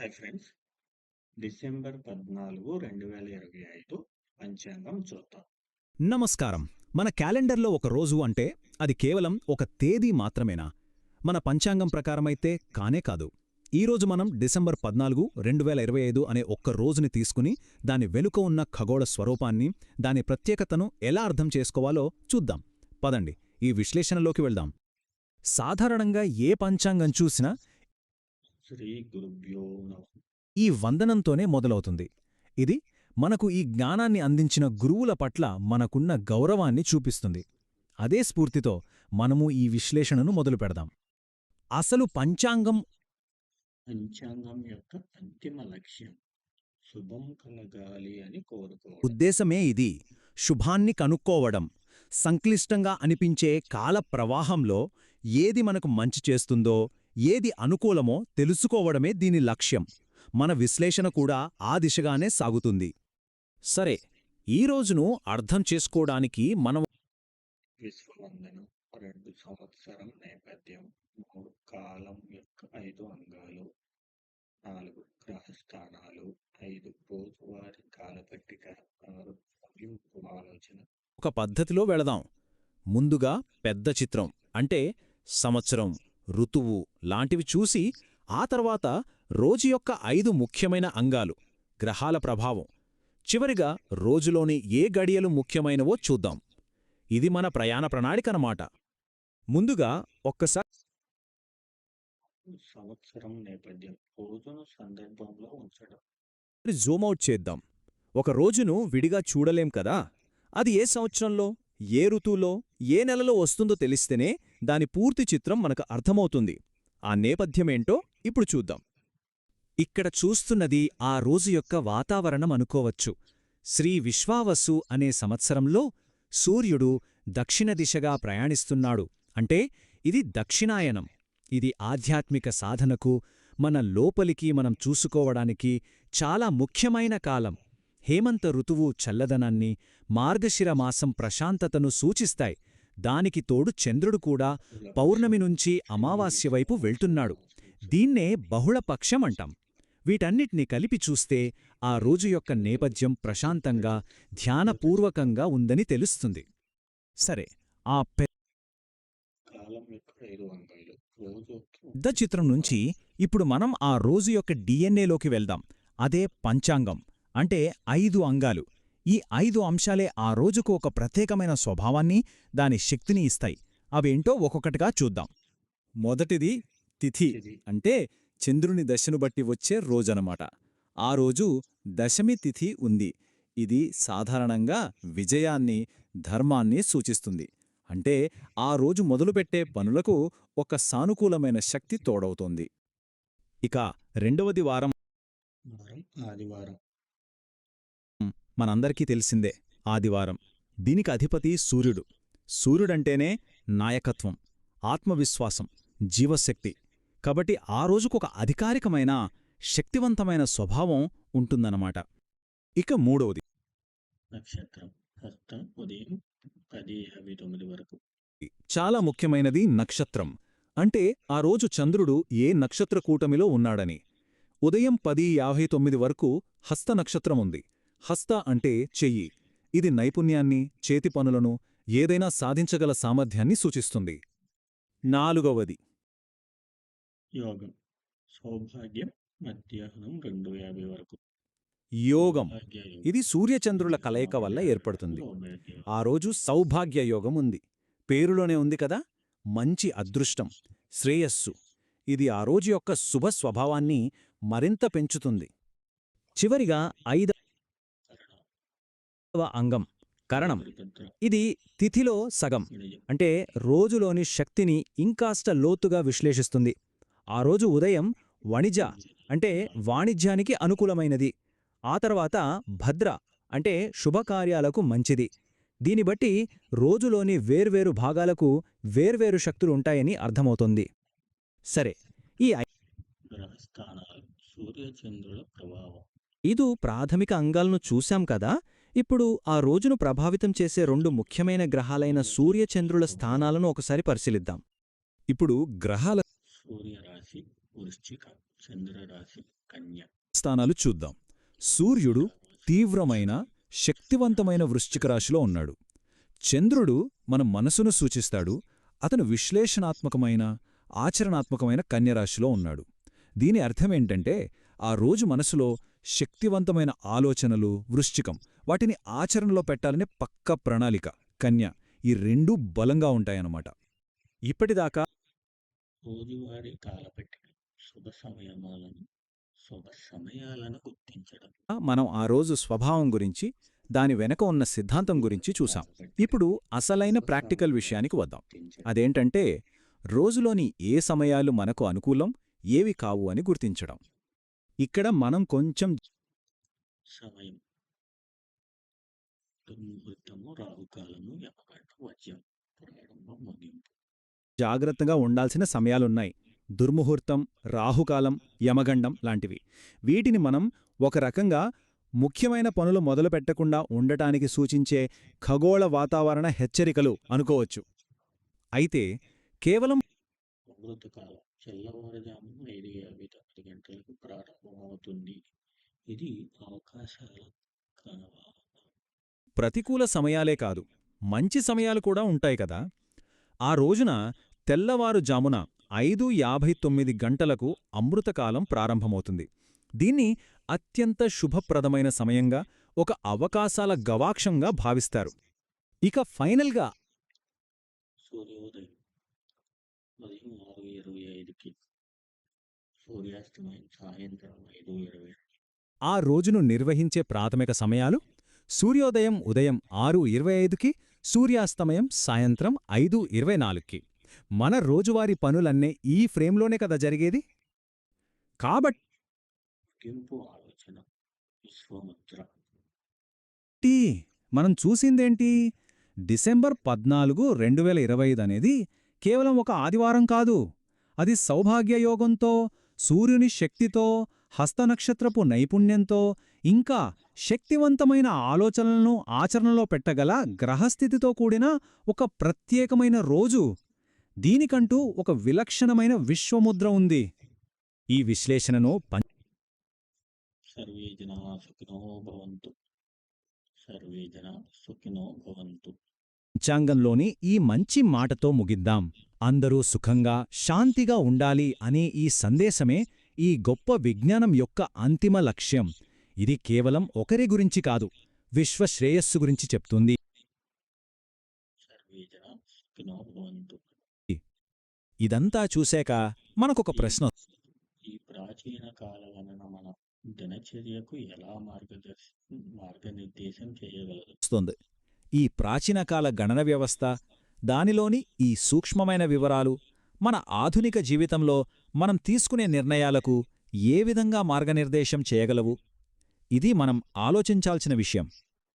Hi friends December పద్నాలుగు రెండు వేల ఇరవై ఐదు పంచాంగం చూద్దాం. నమస్కారం. మన క్యాలెండర్లో ఒక రోజు అంటే అది కేవలం ఒక తేదీ మాత్రమేనా? మన పంచాంగం ప్రకారమైతే కానే కాదు. ఈ రోజు మనం డిసెంబర్ పద్నాలుగు రెండు వేల ఇరవై ఐదు అనే ఒక్క రోజుని తీసుకుని దాని వెనుక ఉన్న ఖగోళ స్వరూపాన్ని దాని ప్రత్యేకతను ఎలా అర్థం చేసుకోవాలో చూద్దాం. పదండి ఈ విశ్లేషణలోకి వెళ్దాం. సాధారణంగా ఏ పంచాంగం చూసినా శ్రీ గురుభ్యో నమ ఈ వందనంతోనే మొదలవుతుంది. ఇది మనకు ఈ జ్ఞానాన్ని అందించిన గురువుల పట్ల మనకున్న గౌరవాన్ని చూపిస్తుంది. అదే స్ఫూర్తితో మనము ఈ విశ్లేషణను మొదలుపెడదాం. అసలు పంచాంగం పంచాంగం యొక్క అంతిమ లక్ష్యం శుభం కలగాలి అని కోరుకోవడం. ఉద్దేశమే ఇది. శుభాన్ని కనుక్కోవడం. సంక్లిష్టంగా అనిపించే కాల ప్రవాహంలో ఏది మనకు మంచి చేస్తుందో ఏది అనుకూలమో తెలుసుకోవడమే దీని లక్ష్యం. మన విశ్లేషణ కూడా ఆ దిశగానే సాగుతుంది. సరే ఈ రోజును అర్థం చేసుకోవడానికి మనం విశ్వవందనం రెండు సంవత్సరం నేపథ్యం మూడు కాలం యొక్క ఐదు అంగాలు నాలుగు గ్రహస్థానాలు ఐదు రోజువారీ కాలపట్టిక ఆరు ముగింపు ఆలోచన ఒక పద్ధతిలో వెళదాం. ముందుగా పెద్ద చిత్రం అంటే సంవత్సరం. ఋతువు లాంటివి చూసి ఆ తర్వాత రోజు యొక్క ఐదు ముఖ్యమైన అంగాలు గ్రహాల ప్రభావం. చివరిగా రోజులోని ఏ గడియలు ముఖ్యమైనవో చూద్దాం. ఇది మన ప్రయాణ ప్రణాళికనమాట ముందుగా ఒక్కసారి సంవత్సరం నేపథ్యం. రోజును సందర్భంలో ఉంచడం. జూమౌట్ చేద్దాం. ఒక రోజును విడిగా చూడలేం కదా? అది ఏ సంవత్సరంలో ఏ ఋతువులో ఏ నెలలో వస్తుందో తెలిస్తేనే దాని పూర్తి చిత్రం మనకు అర్థమవుతుంది. ఆ నేపథ్యమేంటో ఇప్పుడు చూద్దాం. ఇక్కడ చూస్తున్నది ఆ రోజు యొక్క వాతావరణం అనుకోవచ్చు. శ్రీ విశ్వావసు అనే సంవత్సరంలో సూర్యుడు దక్షిణ దిశగా ప్రయాణిస్తున్నాడు. అంటే ఇది దక్షిణాయనం. ఇది ఆధ్యాత్మిక సాధనకు మన లోపలికి మనం చూసుకోవడానికి చాలా ముఖ్యమైన కాలం. హేమంత ఋతువు చల్లదనాన్ని మార్గశిర మాసం ప్రశాంతతను సూచిస్తాయి. దానికి తోడు చంద్రుడు కూడా పౌర్ణమి నుంచి అమావాస్య వైపు వెళ్తున్నాడు. దీన్నే బహుళపక్షం అంటాం వీటన్నిటిని కలిపి చూస్తే ఆ రోజు యొక్క నేపథ్యం ప్రశాంతంగా ధ్యానపూర్వకంగా ఉందని తెలుస్తుంది. సరే ఆ పెద్ద చిత్రం నుంచి ఇప్పుడు మనం ఆ రోజు యొక్క డిఎన్ఏలోకి వెళ్దాం. అదే పంచాంగం. అంటే ఐదు అంగాలు. ఈ ఐదు అంశాలే ఆ రోజుకు ఒక ప్రత్యేకమైన స్వభావాన్ని దాని శక్తిని ఇస్తాయి. అవేంటో ఒక్కొక్కటిగా చూద్దాం. మొదటిది తిథి అంటే చంద్రుని దశను బట్టి వచ్చే రోజనమాట. ఆ రోజు దశమి తిథి ఉంది. ఇది సాధారణంగా విజయాన్ని ధర్మాన్ని సూచిస్తుంది. అంటే ఆ రోజు మొదలుపెట్టే పనులకు ఒక సానుకూలమైన శక్తి తోడవుతోంది. ఇక రెండవది వారం ఆదివారం. మనందరికీ తెలిసిందే ఆదివారం. దీనికి అధిపతి సూర్యుడు. సూర్యుడంటేనే నాయకత్వం ఆత్మవిశ్వాసం జీవశక్తి. కాబట్టి ఆ రోజుకొక అధికారికమైన శక్తివంతమైన స్వభావం ఉంటుందన్నమాట. ఇక మూడవది. నక్షత్రం హస్త ఉదయం పది యాభై తొమ్మిది వరకు. చాలా ముఖ్యమైనది నక్షత్రం. అంటే ఆ రోజు చంద్రుడు ఏ నక్షత్ర కూటమిలో ఉన్నాడని. ఉదయం పది యాభై తొమ్మిది వరకు హస్త నక్షత్రం ఉంది హస్త అంటే చెయ్యి. ఇది నైపుణ్యాన్ని చేతి పనులను ఏదైనా సాధించగల సామర్థ్యాన్ని సూచిస్తుంది. నాలుగవది. యోగం. సౌభాగ్యం మధ్యాహ్నం రెండు యాభై వరకు. యోగం. ఇది సూర్యచంద్రుల కలయిక వల్ల ఏర్పడుతుంది. ఆ రోజు సౌభాగ్య యోగం ఉంది. పేరులోనే ఉంది కదా? మంచి అదృష్టం. శ్రేయస్సు. ఇది ఆ రోజు యొక్క శుభ స్వభావాన్ని మరింత పెంచుతుంది. చివరిగా కరణం. అంగం. కరణం. ఇది తిథిలో సగం. అంటే రోజులోని శక్తిని ఇంకాస్త లోతుగా విశ్లేషిస్తుంది. ఆ రోజు ఉదయం వణిజ అంటే వాణిజ్యానికి అనుకూలమైనది. ఆ తర్వాత భద్ర అంటే శుభకార్యాలకు మంచిది. దీని బట్టి రోజులోని వేర్వేరు భాగాలకు వేర్వేరు శక్తులు ఉంటాయని అర్థమవుతుంది. సరే ఈ ఐదు ప్రాథమిక అంగాలను చూశాం కదా? ఇప్పుడు ఆ రోజును ప్రభావితం చేసే రెండు ముఖ్యమైన గ్రహాలైన సూర్యచంద్రుల స్థానాలను ఒకసారి పరిశీలిద్దాం. ఇప్పుడు గ్రహాల సూర్యరాశి వృశ్చిక చంద్రరాశి కన్య స్థానాలు చూద్దాం. సూర్యుడు తీవ్రమైన శక్తివంతమైన వృశ్చిక రాశిలో ఉన్నాడు. చంద్రుడు మన మనసును సూచిస్తాడు. అతను విశ్లేషణాత్మకమైన ఆచరణాత్మకమైన కన్యరాశిలో ఉన్నాడు. దీని అర్థమేంటంటే ఆ రోజు మనసులో శక్తివంతమైన ఆలోచనలు వృశ్చికం. వాటిని ఆచరణలో పెట్టాలనే పక్క ప్రణాళిక. కన్య ఈ రెండూ బలంగా ఉంటాయన్నమాట. ఇప్పటిదాకా రోజువారీ కాలపెట్టిక శుభ సమయమాలను శుభ సమయాలను గుర్తించడం. మనం ఆ రోజు స్వభావం గురించి దాని వెనక ఉన్న సిద్ధాంతం గురించి చూసాం. ఇప్పుడు అసలైన ప్రాక్టికల్ విషయానికి వద్దాం. అదేంటంటే రోజులోని ఏ సమయాలు మనకు అనుకూలం ఏవి కావు అని గుర్తించడం. ఇక్కడ మనం కొంచెం సమయం. దుర్ముహూర్తము రాహుకాలము యమగంట వజ్యం ప్రారంభం ముగింపు. జాగ్రత్తగా ఉండాల్సిన సమయాలున్నాయి. దుర్ముహూర్తం రాహుకాలం యమగండం లాంటివి. వీటిని మనం ఒక రకంగా ముఖ్యమైన పనులు మొదలు పెట్టకుండా ఉండటానికి సూచించే ఖగోళ వాతావరణ హెచ్చరికలు అనుకోవచ్చు. అయితే కేవలం అమృతకాలం తెల్లవారుజామున ఐదు యాభై తొమ్మిది గంటలకు ప్రారంభమవుతుంది. ఇది అవకాశాల కనవా ప్రతికూల సమయాలే కాదు మంచి సమయాలు కూడా ఉంటాయి కదా. ఆ రోజున తెల్లవారుజామున ఐదు యాభై తొమ్మిది గంటలకు అమృతకాలం ప్రారంభమవుతుంది. దీన్ని అత్యంత శుభప్రదమైన సమయంగా ఒక అవకాశాల గవాక్షంగా భావిస్తారు. ఇక ఫైనల్గా సూర్యోదయం. ఉదయం ఆరు ఇరవై ఐదుకి సూర్యాస్తమయం సాయంత్రం ఐదు ఇరవై ఆ రోజును నిర్వహించే ప్రాథమిక సమయాలు సూర్యోదయం ఉదయం ఆరు ఇరవై ఐదుకి సూర్యాస్తమయం సాయంత్రం ఐదు ఇరవై నాలుగుకి. మన రోజువారీ పనులన్నే ఈ ఫ్రేమ్లోనే కదా జరిగేది? కాబట్టి ముగింపు ఆలోచన విశ్వముద్ర. మనం చూసిందేంటి? డిసెంబర్ పద్నాలుగు రెండు వేల ఇరవై ఐదు అనేది కేవలం ఒక ఆదివారం కాదు. అది సౌభాగ్యయోగంతో సూర్యుని శక్తితో హస్తనక్షత్రపు నైపుణ్యంతో ఇంకా శక్తివంతమైన ఆలోచనలను ఆచరణలో పెట్టగల గ్రహస్థితితో కూడిన ఒక ప్రత్యేకమైన రోజు. దీనికంటూ ఒక విలక్షణమైన విశ్వముద్ర ఉంది. ఈ విశ్లేషణను పం సర్వే జనా సుఖినో భవంతు. సర్వే జనా సుఖినో భవంతు. పంచాంగంలోని ఈ మంచి మాటతో ముగిద్దాం. అందరూ సుఖంగా శాంతిగా ఉండాలి అనే ఈ సందేశమే ఈ గొప్ప విజ్ఞానం యొక్క అంతిమ లక్ష్యం. ఇది కేవలం ఒకరి గురించి కాదు విశ్వ శ్రేయస్సు గురించి చెప్తుంది. ఇదంతా చూశాక మనకొక ప్రశ్న ఈ ప్రాచీన మన దినచర్యకు ఎలా మార్గదర్శి మార్గనిర్దేశం చేయగలదు ఈ ప్రాచీనకాల గణన వ్యవస్థ దానిలోని ఈ సూక్ష్మమైన వివరాలు మన ఆధునిక జీవితంలో మనం తీసుకునే నిర్ణయాలకు ఏ విధంగా మార్గనిర్దేశం చేయగలవు? ఇది మనం ఆలోచించాల్సిన విషయం.